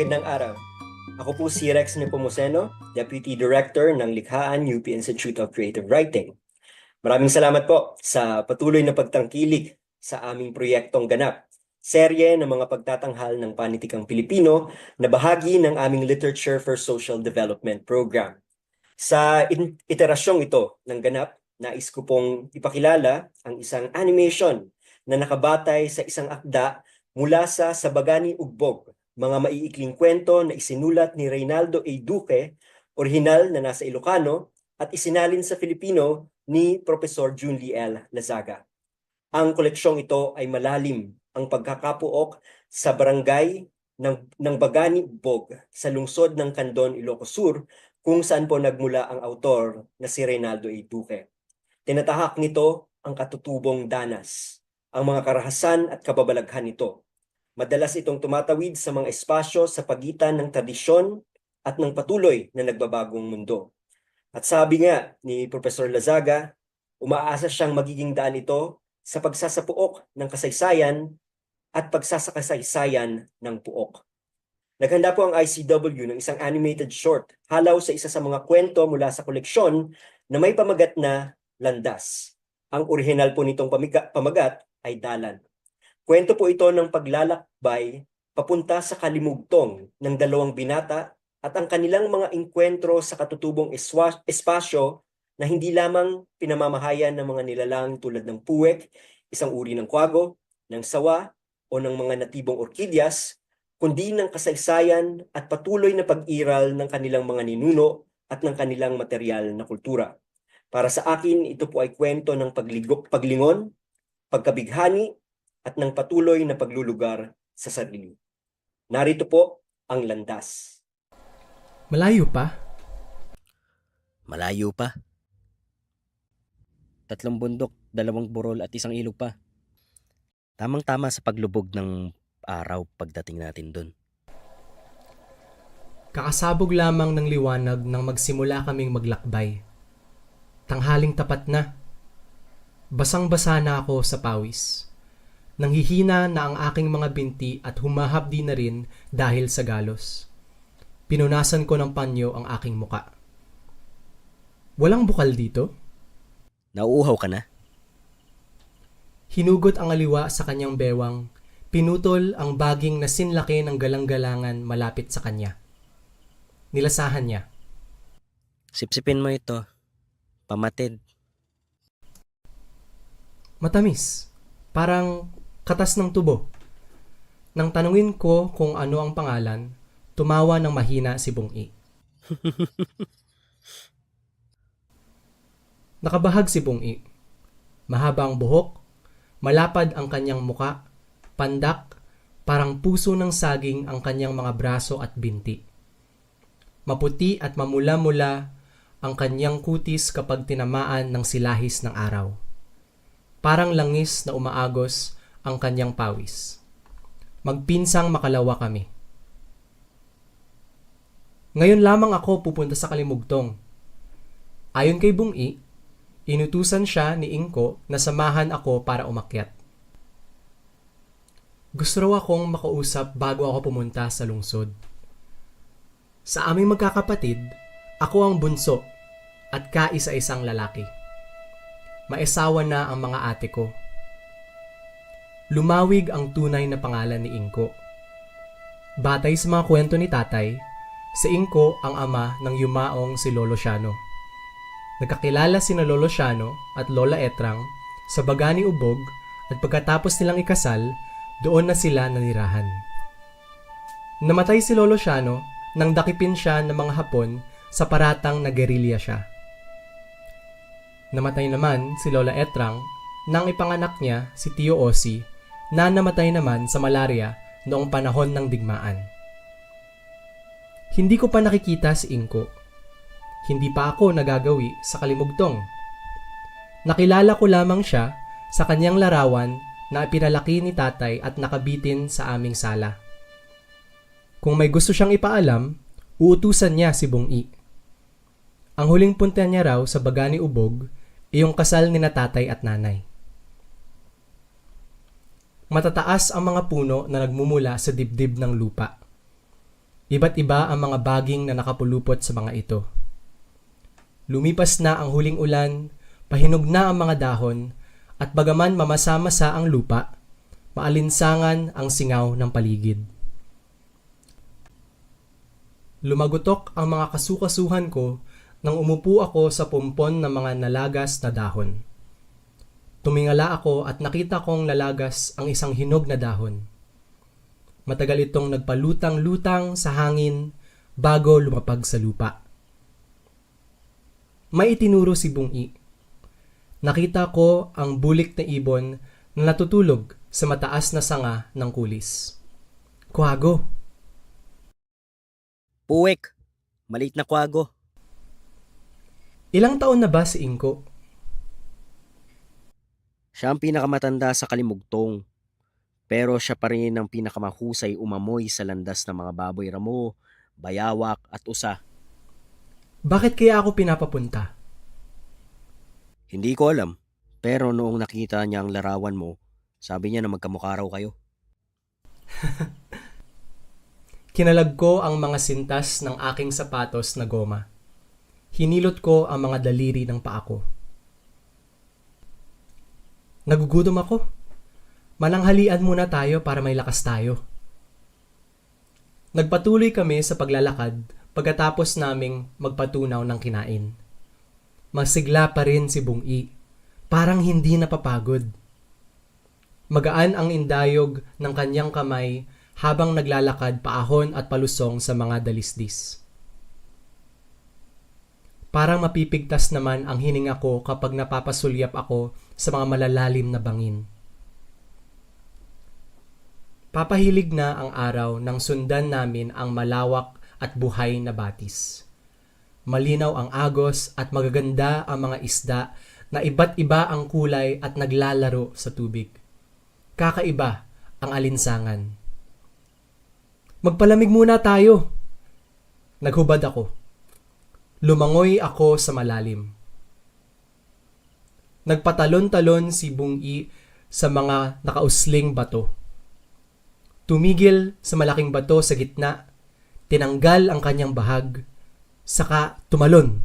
Magandang araw. Ako po si Rex Nepomuceno, Deputy Director ng Likhaan UP Institute of Creative Writing. Maraming salamat po sa patuloy na pagtangkilik sa aming proyektong ganap, serye ng mga pagtatanghal ng panitikang Pilipino na bahagi ng aming Literature for Social Development Program. Sa iterasyong ito ng ganap, nais ko pong ipakilala ang isang animation na nakabatay sa isang akda mula sa Sabagani Ugbog, mga maiikling kwento na isinulat ni Reynaldo A. Duque, orihinal na nasa Ilocano, at isinalin sa Filipino ni Professor Junlie L. Lazaga. Ang koleksyong ito ay malalim ang pagkakapuok sa barangay ng, ng Bagani Ugbog sa lungsod ng Candon, Ilocos Sur, kung saan po nagmula ang autor na si Reynaldo A. Duque. Tinatahak nito ang katutubong danas, ang mga karahasan at kababalaghan nito. Madalas itong tumatawid sa mga espasyo sa pagitan ng tradisyon at ng patuloy na nagbabagong mundo. At sabi nga ni Professor Lazaga, umaasa siyang magiging daan ito sa pagsasapuok ng kasaysayan at pagsasakasaysayan ng puok. Naghanda po ang ICW ng isang animated short halaw sa isa sa mga kwento mula sa koleksyon na may pamagat na Landas. Ang orihinal po nitong pamagat ay Dalan. Kwento po ito ng paglalakbay papunta sa kalimugtong ng dalawang binata at ang kanilang mga inkwentro sa katutubong espasyo na hindi lamang pinamamahayan ng mga nilalang tulad ng puwek, isang uri ng kwago, ng sawa, o ng mga natibong orkidyas, kundi ng kasaysayan at patuloy na pag-iral ng kanilang mga ninuno at ng kanilang material na kultura. Para sa akin, ito po ay kwento ng pagligo, paglingon, pagkabighani, at ng patuloy na paglulugar sa sarili. Narito po ang landas. Malayo pa? Malayo pa. Tatlong bundok, dalawang burol at isang ilog pa. Tamang-tama sa paglubog ng araw pagdating natin dun. Kakasabog lamang ng liwanag nang magsimula kaming maglakbay. Tanghaling tapat na. Basang-basa na ako sa pawis. Nanghihina na ang aking mga binti at humahapdi na rin dahil sa galos. Pinunasan ko ng panyo ang aking muka. Walang bukal dito? Nauuhaw ka na? Hinugot ang aliwa sa kanyang bewang, pinutol ang baging na sinlaki ng galang-galangan malapit sa kanya. Nilasahan niya. Sipsipin mo ito. Pamatid. Matamis. Parang katas ng tubo. Nang tanungin ko kung ano ang pangalan, tumawa ng mahina si Bungi. Nakabahag si Bungi. Mahaba ang buhok, malapad ang kanyang muka, pandak, parang puso ng saging ang kanyang mga braso at binti. Maputi at mamula-mula ang kanyang kutis kapag tinamaan ng silahis ng araw. Parang langis na umaagos ang kanyang pawis. Magpinsang makalawa kami. Ngayon lamang ako pupunta sa kalimugtong. Ayon kay Bungi, inutusan siya ni Inko na samahan ako para umakyat. Gusto raw akong makausap bago ako pumunta sa lungsod. Sa aming magkakapatid, ako ang bunso at kaisa-isang lalaki. Maesawa na ang mga ate ko. Lumawig ang tunay na pangalan ni Inko. Batay sa mga kwento ni tatay, si Inko ang ama ng yumaong si Lolo Shano. Nagkakilala sina Lolo Shano at Lola Etrang sa Bagani Ubog at pagkatapos nilang ikasal, doon na sila nanirahan. Namatay si Lolo Shano nang dakipin siya ng mga Hapon sa paratang na gerilya siya. Namatay naman si Lola Etrang nang ipanganak niya si Tio Osi na namatay naman sa malaria noong panahon ng digmaan. Hindi ko pa nakikita si Inko. Hindi pa ako nagagawi sa kalimugtong. Nakilala ko lamang siya sa kanyang larawan na pinalaki ni tatay at nakabitin sa aming sala. Kung may gusto siyang ipaalam, uutusan niya si Bungi. Ang huling punta niya raw sa Bagani Ubog, iyong kasal ni na tatay at nanay. Matataas ang mga puno na nagmumula sa dibdib ng lupa. Iba't iba ang mga baging na nakapulupot sa mga ito. Lumipas na ang huling ulan, pahinog na ang mga dahon, at bagaman mamasa-masa ang lupa, maalinsangan ang singaw ng paligid. Lumagutok ang mga kasukasuhan ko nang umupo ako sa pumpon ng mga nalagas na dahon. Tumingala ako at nakita kong lalagas ang isang hinog na dahon. Matagal itong nagpalutang-lutang sa hangin bago lumapag sa lupa. May itinuro si Bungi. Nakita ko ang bulik na ibon na natutulog sa mataas na sanga ng kulis. Kuhago, Puwek! Maliit na kwago. ilang taon na ba si Inko? Siya ang pinakamatanda sa kalimugtong. Pero siya pa rin ang pinakamahusay umamoy sa landas ng mga baboy ramo, bayawak at usa. Bakit kaya ako pinapapunta? Hindi ko alam. Pero noong nakita niya ang larawan mo, sabi niya na magkamukha raw kayo. Kinalag ko ang mga sintas ng aking sapatos na goma. Hinilot ko ang mga daliri ng paa ko. Nagugutom ako. Mananghalian muna tayo para may lakas tayo. Nagpatuloy kami sa paglalakad pagkatapos naming magpatunaw ng kinain. Masigla pa rin si Bungi. Parang hindi napapagod. Magaan ang indayog ng kanyang kamay habang naglalakad paahon at palusong sa mga dalisdis. Parang mapipigtas naman ang hininga ko kapag napapasulyap ako sa mga malalalim na bangin. Papahilig na ang araw nang sundan namin ang malawak at buhay na batis. Malinaw ang agos at magaganda ang mga isda na iba't iba ang kulay at naglalaro sa tubig. Kakaiba ang alinsangan. Magpalamig muna tayo. Naghubad ako. Lumangoy ako sa malalim. Nagpatalon-talon si Bungi sa mga nakausling bato. Tumigil sa malaking bato sa gitna, tinanggal ang kanyang bahag, saka tumalon.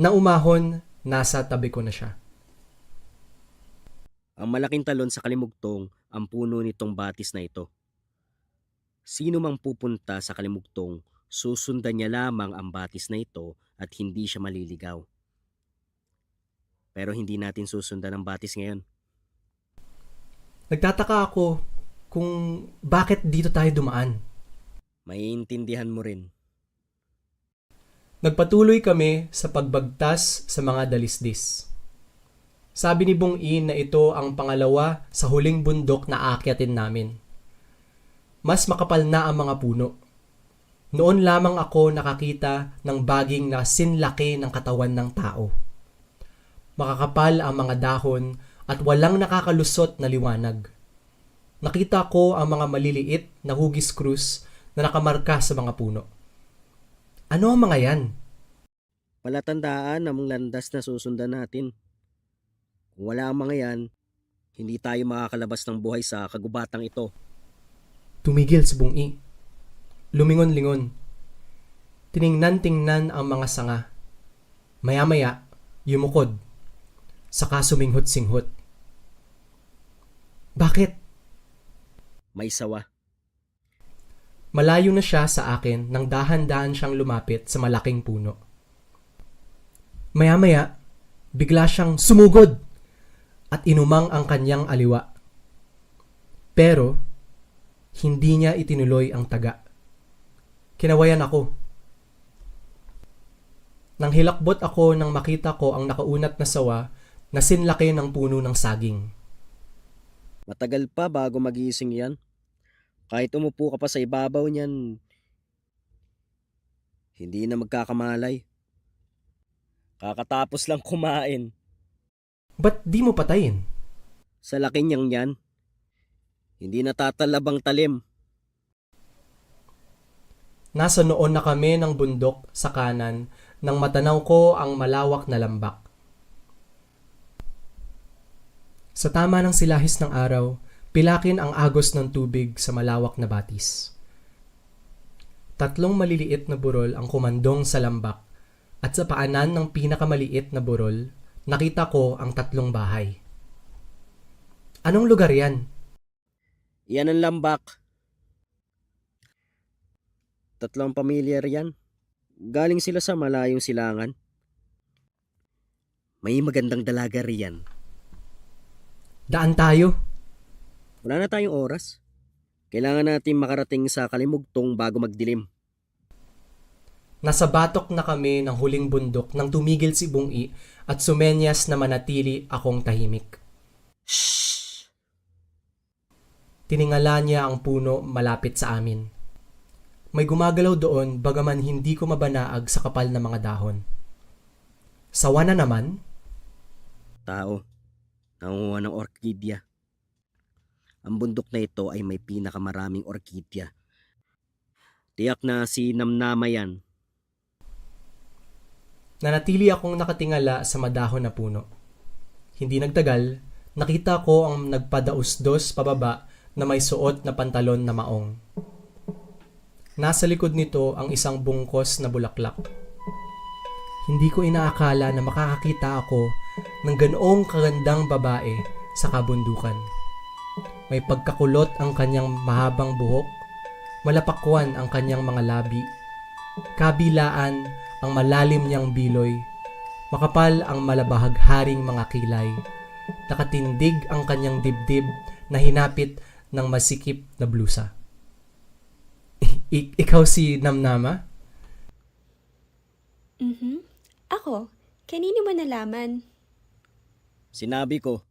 Nang umahon, nasa tabi ko na siya. Ang malaking talon sa kalimugtong ang puno nitong batis na ito. Sino mang pupunta sa kalimugtong, susundan niya lamang ang batis na ito at hindi siya maliligaw. Pero hindi natin susundan ang batis ngayon. Nagtataka ako kung bakit dito tayo dumaan. Maiintindihan mo rin. Nagpatuloy kami sa pagbagtas sa mga dalisdis. Sabi ni Bong In na ito ang pangalawa sa huling bundok na aakyatin namin. Mas makapal na ang mga puno. Noon lamang ako nakakita ng baging na sinlaki ng katawan ng tao. Makakapal ang mga dahon at walang nakakalusot na liwanag. Nakita ko ang mga maliliit na hugis krus na nakamarka sa mga puno. Ano ang mga yan? Palatandaan ang landas na susundan natin. Kung wala ang mga yan, hindi tayo makakalabas ng buhay sa kagubatang ito. Tumigil si Bungi. Lumingon-lingon. Tiningnan-tingnan ang mga sanga. Maya-maya, yumukod. Saka suminghot-singhot. Bakit? May sawa. Malayo na siya sa akin nang dahan-dahan siyang lumapit sa malaking puno. Maya-maya, bigla siyang sumugod at inumang ang kanyang aliwa. Pero, hindi niya itinuloy ang taga. Kinawayan ako. Nang hilakbot ako nang makita ko ang nakaunat na sawa na sinlaki ng puno ng saging. Matagal pa bago magising yan. Kahit umupo ka pa sa ibabaw niyan, hindi na magkakamalay. Kakatapos lang kumain. Ba't di mo patayin? Sa laki niyang yan, hindi natatalabang talim. Nasa noon na kami ng bundok sa kanan nang matanaw ko ang malawak na lambak. Sa tama ng silahis ng araw, pilakin ang agos ng tubig sa malawak na batis. Tatlong maliliit na burol ang kumandong sa lambak at sa paanan ng pinakamaliit na burol, nakita ko ang tatlong bahay. Anong lugar yan? Iyan ang lambak. Tatlong pamilya riyan. Galing sila sa malayong silangan. May magandang dalaga riyan. Daan tayo. Wala na tayong oras. Kailangan natin makarating sa kalimugtong bago magdilim. Nasa batok na kami ng huling bundok nang tumigil si Bungi at sumenyas na manatili akong tahimik. Shh! Tiningala niya ang puno malapit sa amin. May gumagalaw doon bagaman hindi ko mabanaag sa kapal na mga dahon. Sawa na naman, Tao, nangunguha ng orkidya. Ang bundok na ito ay may pinakamaraming orkidya. Tiyak na si Namnama yan. nanatili akong nakatingala sa madahon na puno. Hindi nagtagal, nakita ko ang nagpadausdos pababa na may suot na pantalon na maong. Nasa likod nito ang isang bungkos na bulaklak. Hindi ko inaakala na makakakita ako ng ganoong kagandang babae sa kabundukan. May pagkakulot ang kanyang mahabang buhok, malapakwan ang kanyang mga labi, kabilaan ang malalim niyang biloy, makapal ang malabahagharing mga kilay, nakatindig ang kanyang dibdib na hinapit ng masikip na blusa. I- ikaw si Namnama? Mhm. Ako? Kanino mo nalaman? Sinabi ko,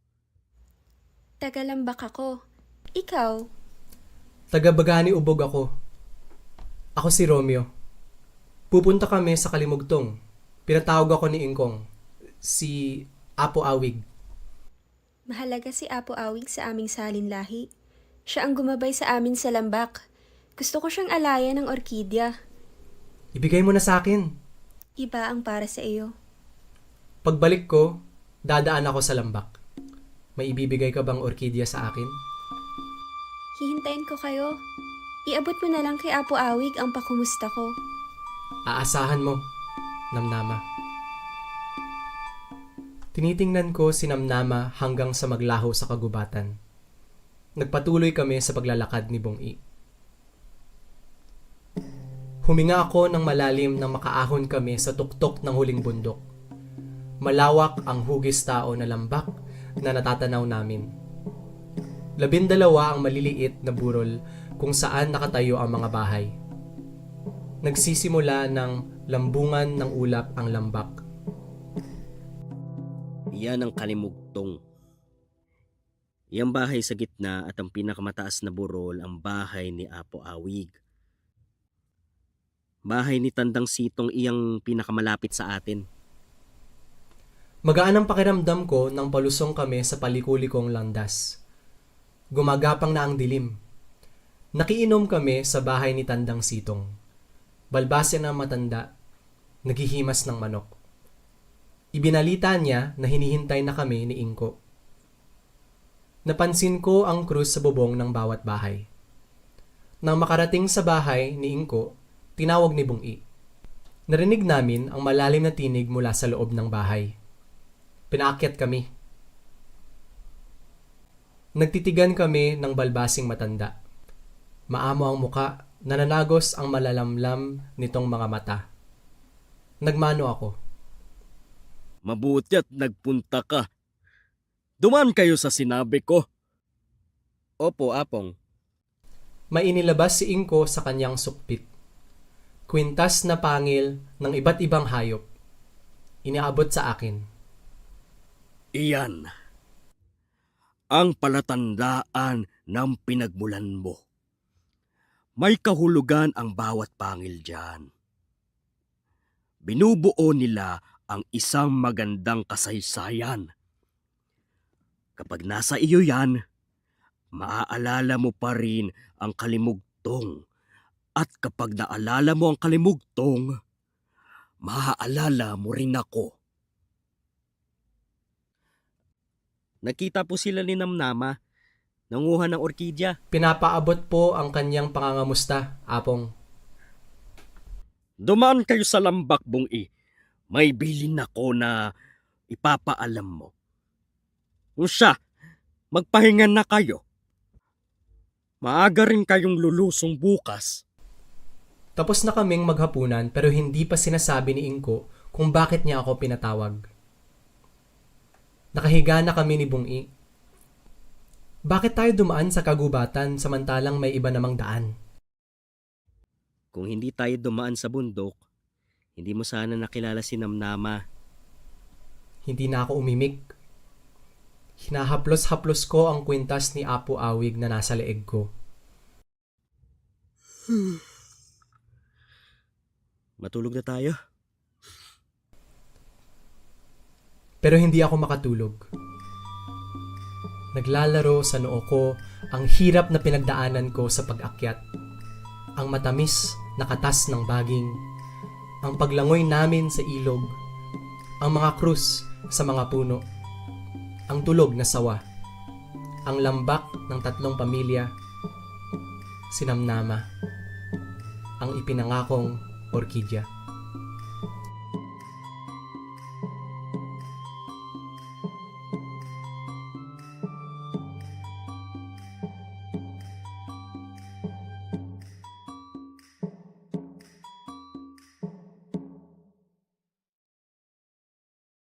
Tagalambak ako. Ikaw? Taga-Bagani Ubog ako. Ako si Romeo. Pupunta kami sa Kalimugtong. Pinatawag ako ni Ingkong. Si Apo Awig. Mahalaga si Apo Awig sa aming salin lahi. Siya ang gumabay sa amin sa lambak. Gusto ko siyang alayan ng orkidya. Ibigay mo na sa akin. Iba ang para sa iyo. Pagbalik ko, dadaan ako sa lambak. May ibibigay ka bang orkidya sa akin? Hihintayin ko kayo. Iabot mo na lang kay Apo Awig ang pakumusta ko. Aasahan mo, Namnama. Tinitingnan ko si Namnama hanggang sa maglaho sa kagubatan. Nagpatuloy kami sa paglalakad ni Bong I. Huminga ako ng malalim nang makaahon kami sa tuktok ng huling bundok. Malawak ang hugis tao na lambak na natatanaw namin. Labindalawa ang maliliit na burol kung saan nakatayo ang mga bahay. Nagsisimula ng lambungan ng ulap ang lambak. Iyan ang kalimugtong. Iyang bahay sa gitna at ang pinakamataas na burol ang bahay ni Apo Awig. Bahay ni Tandang Sitong iyang pinakamalapit sa atin. Magaan ang pakiramdam ko nang palusong kami sa palikulikong landas. Gumagapang na ang dilim. Nakiinom kami sa bahay ni Tandang Sitong. Balbase na matanda, naghihimas ng manok. Ibinalita niya na hinihintay na kami ni Inko. Napansin ko ang krus sa bubong ng bawat bahay. Nang makarating sa bahay ni Inko, tinawag ni Bungi. Narinig namin ang malalim na tinig mula sa loob ng bahay. Pinaakyat kami. Nagtitigan kami ng balbasing matanda. Maamo ang muka, nananagos ang malalamlam nitong mga mata. Nagmano ako. Mabuti at nagpunta ka. Duman kayo sa sinabi ko. Opo, Apong. May inilabas si Inko sa kanyang sukpit. Kwintas na pangil ng iba't ibang hayop. Iniabot sa akin. Iyan. Ang palatandaan ng pinagmulan mo. May kahulugan ang bawat pangil dyan. Binubuo nila ang isang magandang kasaysayan. Kapag nasa iyo yan, maaalala mo pa rin ang kalimugtong. At kapag naalala mo ang kalimugtong, maaalala mo rin ako. Nakita po sila ni Namnama. Nanguha ng orkidya. Pinapaabot po ang kanyang pangangamusta, Apong. Dumaan kayo sa lambak bungi. May bilin ako na ipapaalam mo. Siya, magpahinga na kayo. Maaga rin kayong lulusong bukas. Tapos na kaming maghapunan pero hindi pa sinasabi ni Inko kung bakit niya ako pinatawag. Nakahiga na kami ni Bungi. Bakit tayo dumaan sa kagubatan samantalang may iba namang daan? Kung hindi tayo dumaan sa bundok, hindi mo sana nakilala si Namnama. Hindi na ako umimik. Hinahaplos-haplos ko ang kwintas ni Apo Awig na nasa leeg ko. Matulog na tayo? Pero hindi ako makatulog. Naglalaro sa noo ko ang hirap na pinagdaanan ko sa pag-akyat. Ang matamis na katas ng baging. Ang paglangoy namin sa ilog. Ang mga krus sa mga puno. Ang tulog na sawa. Ang lambak ng tatlong pamilya. Sinamnama. Ang ipinangakong orkidya.